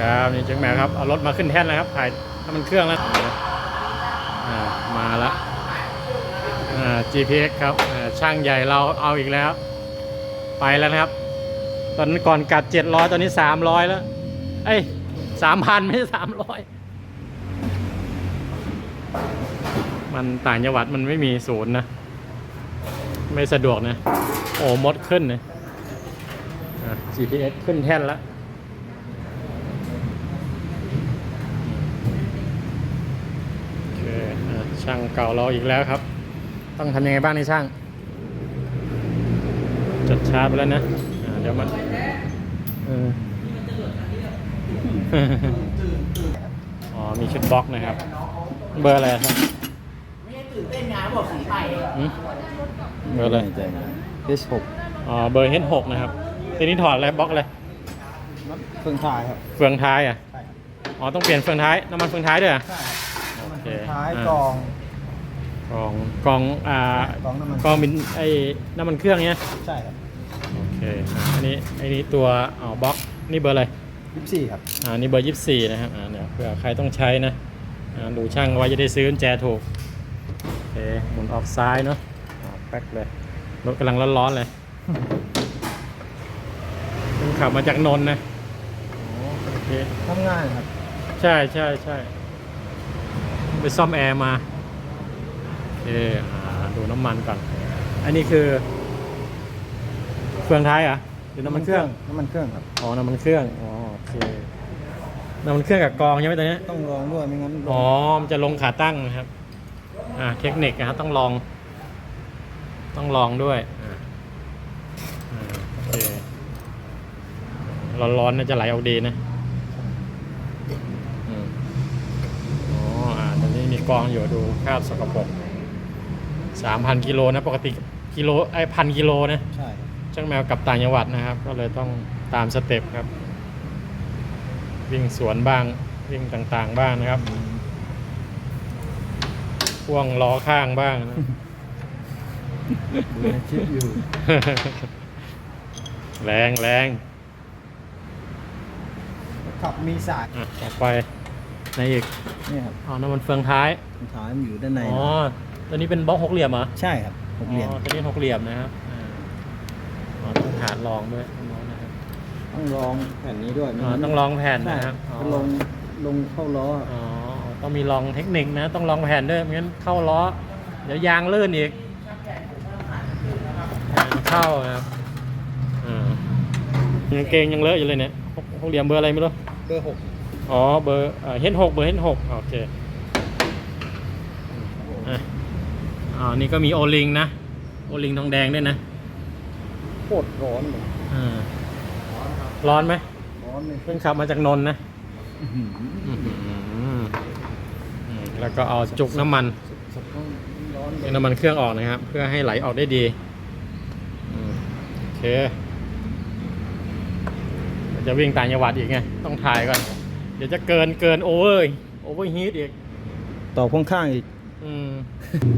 ครับนี่เจ๊งแมวครับเอารถมาขึ้นแท่นแล้วครับถ่ายน้ำมันเครื่องแล้วมาแล้ว GPX ครับช่างใหญ่เราเอาอีกแล้ว ไปแล้วนะครับ ตอนนั้นก่อนกัด 700 ตอนนี้ 300 แล้ว เอ้ย3,000 ไม่ใช่ 300 มันต่างจังหวัดมันไม่มีศูนย์นะ ไม่สะดวกนะ โอ้มดขึ้นเลยอะ GPS ขึ้นแท่นแล้ว โอเคอะ ช่างเก่าเราอีกแล้วครับ ต้องทำยังไงบ้างในช่างจดชาร์จไปแล้วนะอ่าเดี๋ยวมันเอออ๋อมีชุดบล็อกนะครับ เบอร์อะไรครับไม่ได้ตื่นเต้นงานบอกสีใหม่หืมเบอร์อะไรใจนะ H6 อ๋อเบอร์ H6 นะครับทีนี้ถอดอะไรบล็อกอะไรนัดเครื่องท้ายครับเฟืองท้ายอะใช่อ๋อต้องเปลี่ยนเฟืองท้ายน้ำมันเฟืองท้ายด้วยเหรอะใช่โอเค ท้ายอะกรองกองกองอ่ากรองน้ำมันกองบินไอ้น้ำมันเครื่องเนี้ยใช่ครับโอเคอะอันนี้ไอ้นี้ตัวอ๋อบล็อกนี่เบอร์อะไรยี่สิบสี่ครับอ่านี่เบอร์24นะครับอ่าเนี่ยเผื่อใครต้องใช้นะอ่าดูช่างไว้จะได้ซื้อกุญแจถูกโอเคหมุนออกซ้ายเนาะอ่าแป๊กเลยรถกำลังร้อนๆเลยเพิ่งขับมาจากนนท์นะโอเคทำงานครับ ใช่ใช่ใช่ ไปซ่อมแอร์มาโอเคอ่าดูน้ำมันก่อน อันนี้คือเฟืองท้ายเหรอะหรือน้ำมันเครื่อง น้ำมันเครื่องครับ อ๋อ น้ำมันเครื่อง อ๋อ โอเค น้ำมันเครื่องกับกรองใช่ไหมตัวเนี้ยต้องลองด้วยไม่งั้นลงอ๋อ มันจะลงขาตั้งนะครับ อ่า เทคนิคนะครับต้องลอง ต้องลองด้วย อ่าอ่าโอเค ร้อนๆน่าจะไหลออกดีนะอืมอ๋อ อ่าตรงนี้มี กรองอยู่ดูคราบสกปรกสามพันกิโลนะปกติกิโลไอ้พันกิโลนะใช่ครับช่างแมวกลับต่างจังหวัดนะครับ ก็เลยต้องตามสเต็ปครับ วิ่งสวนบ้างวิ่งต่างๆบ้างนะครับพ่วงล้อข้างบ้างนะดูในคลิปอยู่ แรงแรงขับมีสายอะต่อไป ในอีกเนี่ยครับอ๋อน้ำมันเฟืองท้าย ท้ายมันอยู่ด้านในอ๋อ ตัวนี้เป็นบล็อกหกเหลี่ยมเหรอ ใช่ครับหกเหลี่ยมอ๋อ ตัวนี้หกเหลี่ยมนะครับอ่าอ๋อต้องหาลองด้วยน้องๆนะครับต้องลองแผ่นนี้ด้วยไม่อ๋องั้นต้องลองแผ่นใช่นะครับอ๋อลงลงเข้าล้ออ๋อ ต้องมีลองเทคนิคนะ ต้องลองแผ่นด้วยไม่งั้นเข้าล้อ เดี๋ยวยางลื่นอีกยางเข้านะครับอ่ากางเกงยังเลอะอยู่เลยเนี่ยหกหกเหลี่ยมเบอร์อะไรไม่รู้ เบอร์หก อ๋อเบอร์เฮดหกเบอร์เฮดหกโอเคอะอ๋อนี่ก็มีโอลิงนะ โอลิงทองแดงด้วยนะโคตรร้อนเลยอ่าร้อนไหมร้อนเลยเพิ่งขับมาจากนนท์นะอื้อหืออื้อหืออืมแล้วก็เอาจุกน้ำมันสดต้องร้อนเลเอายน้ำมันเครื่องออกนะครับ เพื่อให้ไหลออกได้ดีอืมโอเคเดี๋ยวจะวิ่งต่างจังหวัดอีกไง ต้องถ่ายก่อน เดี๋ยวจะเกินเกินโอเวอร์โอเวอร์ฮีทอีกต่อพ่วงข้างอีกอืม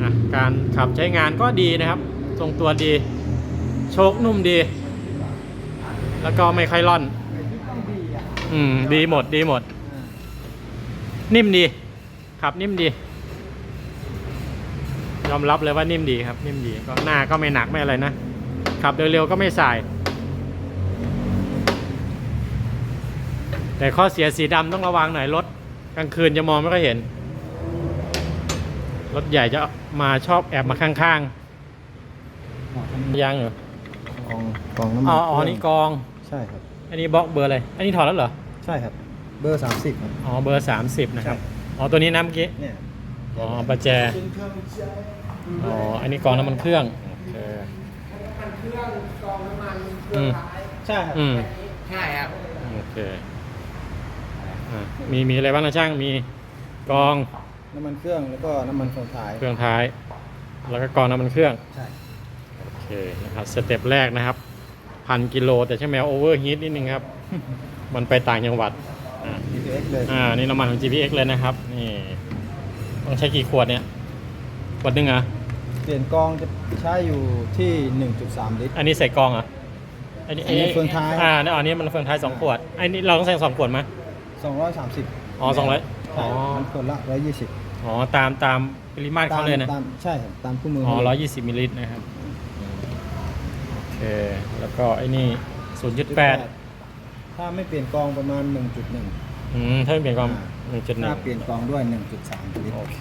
อะการขับใช้งานก็ดีนะครับ ทรงตัวดี โชคนุ่มดี แล้วก็ไม่ค่อยร่อน อืม ดีหมดดีหมด นิ่มดี ขับนิ่มดี ยอมรับเลยว่านิ่มดีครับ นิ่มดีก็หน้าก็ไม่หนักไม่อะไรนะ ขับเร็วๆก็ไม่สาย แต่ข้อเสียสีดำต้องระวังหน่อยรถกลางคืนจะมองไม่ค่อยเห็น รถใหญ่จะมาชอบแอบมาข้างๆยังเหรอกองกองน้ำมันอ๋ออ๋อเครื่งนี่กอง ใช่ครับ อันนี้บล็อกเบอร์อะไร อันนี้ถอดแล้วเหรอ ใช่ครับ เบอร์สามสิบครับ อ๋อเบอร์ 30 นะครับใช่อ๋อตัวนี้นะเมื่อกี้ เนี่ยอ๋อประแจ อ๋ออันนี้กรองน้ำมันเครื่องโอเคอืมใช่ครับ อืมใช่ครับ โอเค อะมีมีอะไรบ้างนะช่างมีกรองน้ำมันเครื่องแล้วก็น้ำมันส่งท้ายเครื่องท้าย แล้วก็กรองน้ำมันเครื่องใช่โอเคนะครับสเต็ปแรกนะครับพันกิโลแต่ใช่ไหมโอเวอร์ฮีทนิดนึงครับ มันไปต่างจังหวัดอ่า DPX เลยอ่า นี่น้ำมันของ GPX เลยนะครับ นี่ ต้องใช้กี่ขวดเนี่ยขวดหนึงเหรอะ เปลี่ยนกรองจะใช้อยู่ที่ 1.3 ลิตร อันนี้ใส่กรองเหรอะอันนี้อันนี้เฟืองท้าย อ่าอันนี้มันเฟืองท้ายสองขวด อันนี้เราต้องใส่สองขวดไหม 230อ๋อ200ใช่อ๋อ มันคนละ120อ๋อตามตามปริมาตรเขาเลยนะ ตามใช่ครับตามคู่มืออ๋อเขาร้เลอยยี่สิบมิลลิลิตรนะครับโอเค แล้วก็ไอ้นี่ศูนย์จุดแปดถ้าไม่เปลี่ยนกองประมาณ 1.1อืม ถ้าเปลี่ยนความหนึ่งจุดหนึ่ถ้างเปลี่ยนกองด้วย 1.3ลิตร โอเค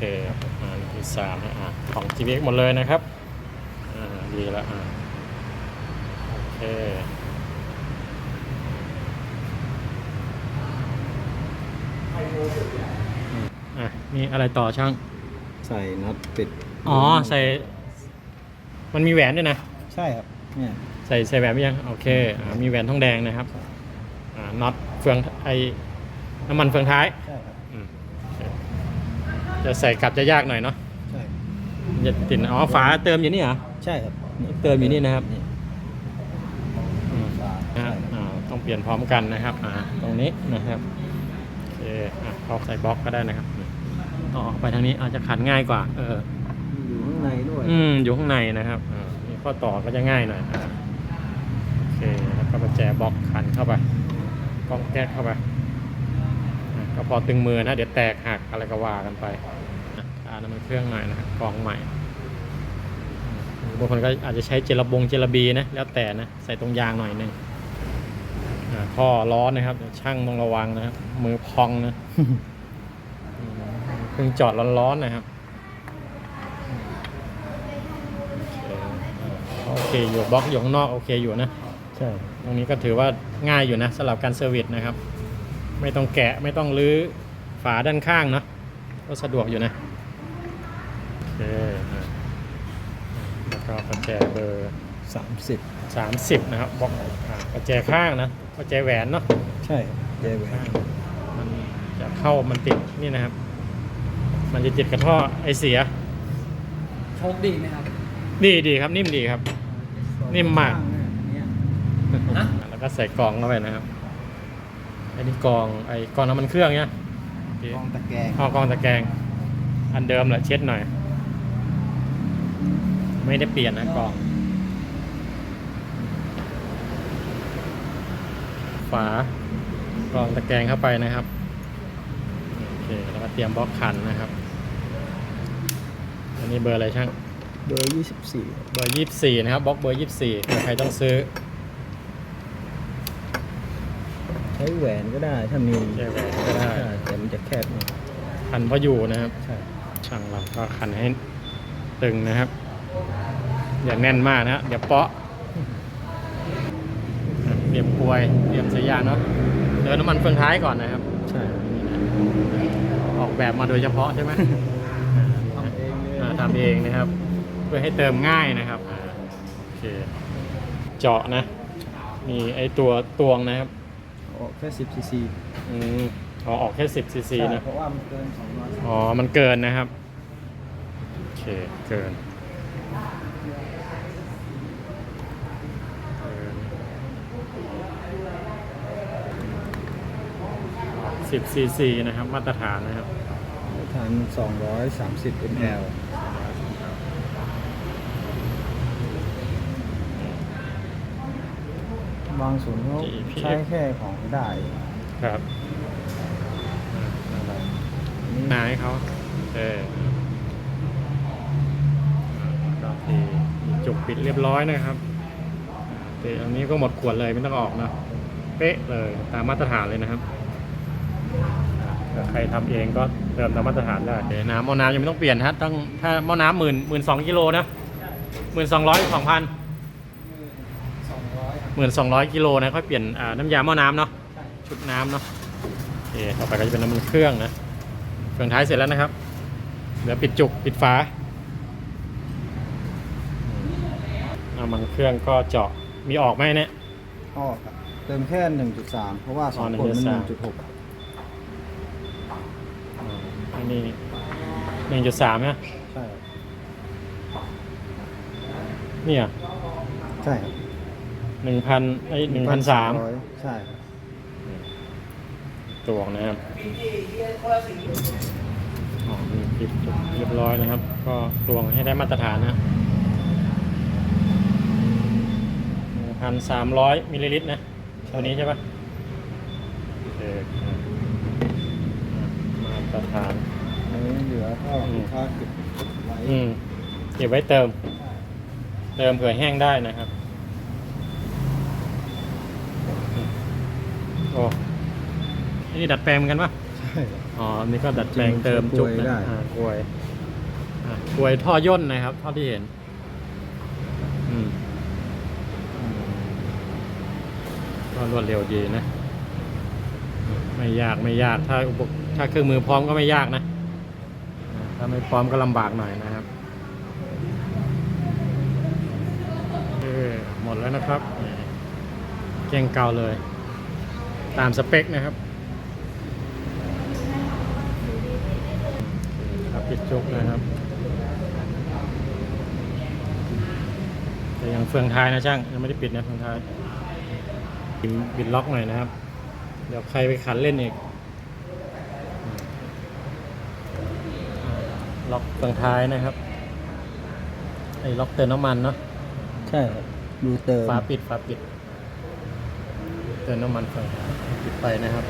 อ่าหนึ่งจุดสามนะอ่าของ GPX หมดเลยนะครับ อ่า ดีแล้วอ่า โอเค อืมอะมีอะไรต่อช่าง ใส่น็อตปิดอ๋อใส่ มันมีแหวนด้วยนะ ใช่ครับเนี่ยใส่ใส่แหวนไหมยัง โอเคอ่ามีแหวนทองแดงนะครับอ่าน็อตเฟืองไอน้ำมันเฟืองท้าย ใช่ครับอืมโอเคจะใส่กลับจะยากหน่อยเนาะใช่จะติดอ๋อฝาเติมอยู่นี่เหรอ ใช่ครับเติมอยู่นี่นะครับนี่อืม ฝานะใช่ฮะครับ อ่าต้องเปลี่ยนพร้อมกันนะครับอ่าตรงนี้นะครับโอเคอะเอาใส่บล็อกก็ได้นะครับต่อไปทางนี้อาจจะขันง่ายกว่า เออ อยู่ข้างในด้วย อืม อยู่ข้างในนะครับอ่านี่ข้อต่อก็จะง่ายหน่อยอ่าโอเค แล้วก็ประแจบล็อกขันเข้าไปกล้องแก๊กเข้าไปอะก็พอตึงมือนะ เดี๋ยวแตกหักอะไรก็ว่ากันไปอะทาน้ำมันเครื่องหน่อยนะครับกรองใหม่อืมบางคนก็อาจจะใช้เจลบงเจลบีนะ แล้วแต่นะ ใส่ตรงยางหน่อยหนึง อ่าข้อร้อนนะครับเดี๋ยวช่างต้องระวังนะครับ มือพองนะอืมเพิ่งจอดร้อนๆนะครับโอเคอยู่บล็อกอยู่ข้างนอกโอเคอยู่นะใช่ตรงนี้ก็ถือว่าง่ายอยู่นะสำหรับการเซอร์วิสนะครับ ไม่ต้องแกะไม่ต้องรื้อฝาด้านข้างเนาะก็สะดวกอยู่นะโอเคอะแล้วก็ประแจเบอร์ 30 30 นะครับบล็อกอ่าประแจข้างนะประแจแหวนเนาะใช่ครับเจแหวข้านงมันจะเข้ามันติดนี่นะครับ มันจะติดกระท่อไอเสีย โชคดีไหมครับดีดีครับนิ่มดีครับ นิ่มมากเนี่ยฮะ แล้วก็ใส่กรองเข้าไปนะครับอันนี้กรองไอ้กรองน้ำมันเครื่องเนี่ยกองตะแกรงเอากรองตะแกรงอันเดิมแหละเช็ดหน่อย ไม่ได้เปลี่ยนนะกรอง ฝากรองตะแกรงเข้าไปนะครับโอเคแล้วก็เตรียมบล็อกขันนะครับ อันนี้เบอร์อะไรช่างเบอร์24เบอร์ยี่สี่นะครับบล็อกเบอร์ยี่สี่ใครต้องซื้อใช้แหวนก็ได้ถ้ามีใช้แหวนก็ได้ใช่แต่มันจะแคบหน่อยขันพออยู่นะครับใช่ช่างเราก็ขันให้ตึงนะครับ อย่าแน่นมากนะฮะเดี๋ยวเปาะอะ เตรียมกลวยเตรียมสายยางเนาะเดินน้ำมันเฟืองท้ายก่อนนะครับ ใช่ ออกแบบมาโดยเฉพาะใช่ไหมทำเองเลยอ่าทำเองนะครับ เพื่อให้เติมง่ายนะครับอ่าโอเคเจาะนะ มีไอตัวตวงนะครับออกแค่10ซีซีอืมอ๋อออกแค่10ซีซีใช่นะ เพราะว่ามันเกิน200อ๋อ มันเกินนะครับ โอเค เกิน สิบซีซีนะครับ มาตรฐานนะครับฐาน 230 ml บางศูนย์เขา GPX ใช้แค่ของได้ครับอ่านั่นแหละหนาให้เขาเออก็ทีจุกปิดเรียบร้อยนะครับเตอันนี้ก็หมดขวดเลยไม่ต้องออกนะ เป๊ะเลยตามมาตรฐานเลยนะครับ ถ้าใครทำเองก็เติมตามมาตรฐานได้เดี๋ยวน้ำหม้อน้ำยังไม่ต้องเปลี่ยนนะต้องถ้าหม้อน้ำหมื่นหมื่นสองกิโลนะหมื่นสองร้อยสองพัน200หมื่นสองร้อยกิโลนะค่อยเปลี่ยนอ่าน้ำยาหม้อน้ำเนาะชุดน้ำเนาะโอเคต่อไปก็จะเป็นน้ำมันเครื่องนะเครื่องท้ายเสร็จแล้วนะครับเหลือปิดจุกปิดฝาน้ำมันเครื่องก็เจาะมีออกไหมเนี่ย ออกครับเติมแค่ 1.3 เพราะว่าอ๋อ2ขวดมัน1.3 1.6อ่าอั นนี้หนึ่งจุดสามนะใช่เนี่ยใช่ครับหนึ่งพันไอหนึ่งพันสาม1,300ใช่ครับตัวนะครับอ๋อมีปิดจุกเรียบร้อยนะครับ ก็ตวงให้ได้มาตรฐานนะหนึ่งพันสามร้อยมิลลิลิตรนะตัวนี้ใช่ปะโอเคอ่าตรฐานอันนี้ เหลือก็อืมลูกค้าเก็บไว้อืมเก็บไว้เติม เติมเผื่อแห้งได้นะครับ โอ้นี่ดัดแปลงเหมือนกันปะใช่ครับอ๋อนี่ก็ดัดแปลงเติมจุกกลวยได้นะอ่ากลวยอ่ากลวยท่อย่นนะครับเท่าที่เห็น อืมอืมก็รวดเร็วดีนะ ไม่ยากไม่ยากถ้าอุปกถ้าเครื่องมือพร้อมก็ไม่ยากนะอ่า ถ้าไม่พร้อมก็ลำบากหน่อยนะครับเออหมดแล้วนะครับนี่เก่งเก่าเลย ตามสเปคนะครับครับปิดจกนะครับแต่ยังเฟืองท้ายนะช่างยังไม่ได้ปิดนะเฟืองท้ายบิดล็อกหน่อยนะครับ เดี๋ยวใครไปขันเล่นอีกอ่า ล็อกเฟืองท้ายนะครับ ไอ้ล็อกเติมน้ำมันเนาะใช่ครับดูเติมฝาปิดฝาปิด เติมน้ำมันเฟืองท้ายปิดไปนะครับ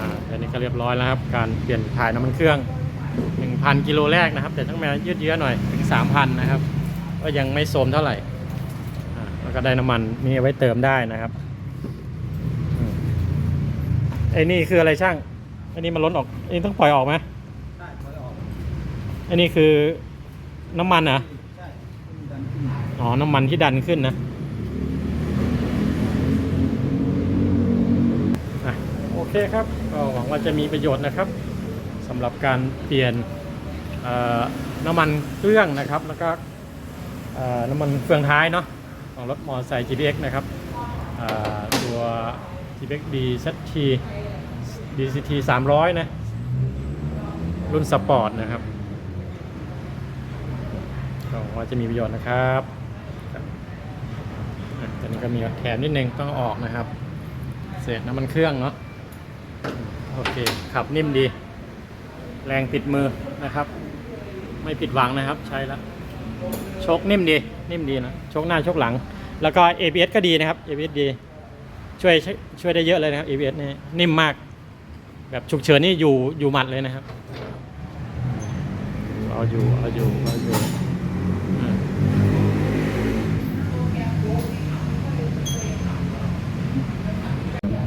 อ่าอันนี้ก็เรียบร้อยแล้วครับ การเปลี่ยนถ่ายน้ำมันเครื่อง 1,000 กิโลแรกนะครับ แต่ต้องมายืดเยื้อหน่อยถึง 3,000 นะครับ ก็ยังไม่โสมเท่าไหร่อ่าแล้วก็ได้น้ำมันมีไว้เติมได้นะครับอืมไอ้นี่คืออะไรช่างไอ้นี่มันล้นออกไอ้นี่ต้องปล่อยออกไหม ใช่ถอยออก ไอ้นี่คือน้ำมันเหรอใช่อ๋อ น้ำมันที่ดันขึ้นนะโอเคครับก็หวังว่าจะมีประโยชน์นะครับสำหรับการเปลี่ยนน้ำมันเครื่องนะครับ แล้วก็น้ำมันเฟืองท้ายเนาะของรถมอเตอร์ไซค์ GPX นะครับเอ่อตัว GPX DZT DCT 300 นะ รุ่นสปอร์ตนะครับ ก็หวังว่าจะมีประโยชน์นะครับครับอะตอนนี้ก็มีแถมนิดนึงต้องออกนะครับ เศษน้ำมันเครื่องเนาะโอเคขับนิ่มดี แรงติดมือนะครับ ไม่ผิดหวังนะครับ ใช้แล้วชคนิ่มดีนิ่มดีนะชคหน้าชคหลัง แล้วก็ ABS ก็ดีนะครับ ABS ดีช่วยช่วยได้เยอะเลยนะครับ ABS นี่นิ่มมาก แบบฉุกเฉินนี่อยู่อยู่หมัดเลยนะครับ เอาอยู่เอาอยู่เอาอยู่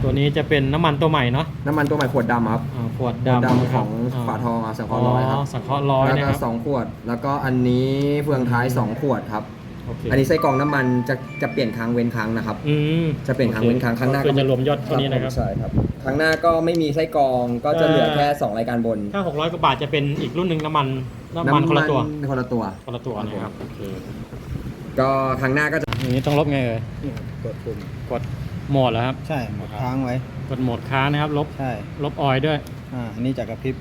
ตัวนี้จะเป็นน้ำมันตัวใหม่เนาะน้ำมันตัวใหม่ขวดดำครับอ่าขวดขวดดำดำของาฝาทองอะสังเคราะห์ร้อยครับ สังเคราะห์ร้อยแล้วนะก็ครับสองขวด แล้วก็อันนี้เฟืองท้ายสองขวดครับ โอเคอันนี้ไส้กรองน้ำมันจะจะเปลี่ยนครั้งเว้นครั้งนะครับ อืมจะเปลี่ยนครั้งเว้นครั้งครั้งหน้าก็คือจะรวมยอดเท่านี้นะครับ ใช่ครับครั้งหน้าก็ไม่มีไส้กรองก็จะเหลือแค่2รายการบนถ้า 600 กว่าบาทจะเป็นอีกรุ่นหนึ่งน้ำมัน น้ำมันคนละตัว คนละตัว คนละตัวนะครับ โอเค ก็ครั้งหน้าก็จะอย่างนี้ต้องลบไงเอ่ยนี่ครับกดปุ่มกด โหมดแล้วครับ ใช่หมดค้างไว้ กดโหมดค้างนะครับ ลบ ใช่ ลบออยล์ด้วย อ่า อันนี้จะกระพริบ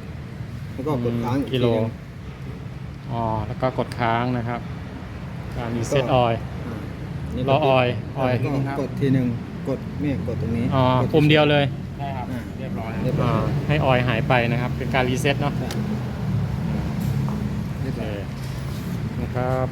แล้วก็กดค้างอีกกิทีโลหนึงอ๋อ แล้วก็กดค้างนะครับ การรีเซ็ตออยล์อ่านี่รอออยล์ออยล์ก็กดทีหนึ่งกดเนี่ยกดตรงนี้อ๋อกปุ่มเดียวเลยใช่ครับอ่าเรียบร้อย เรียบร้อ่าอยให้ออยล์หายไปนะครับ เป็นการรีเซ็ตเนาะใช่เรียบโอเคร้อย นะครับ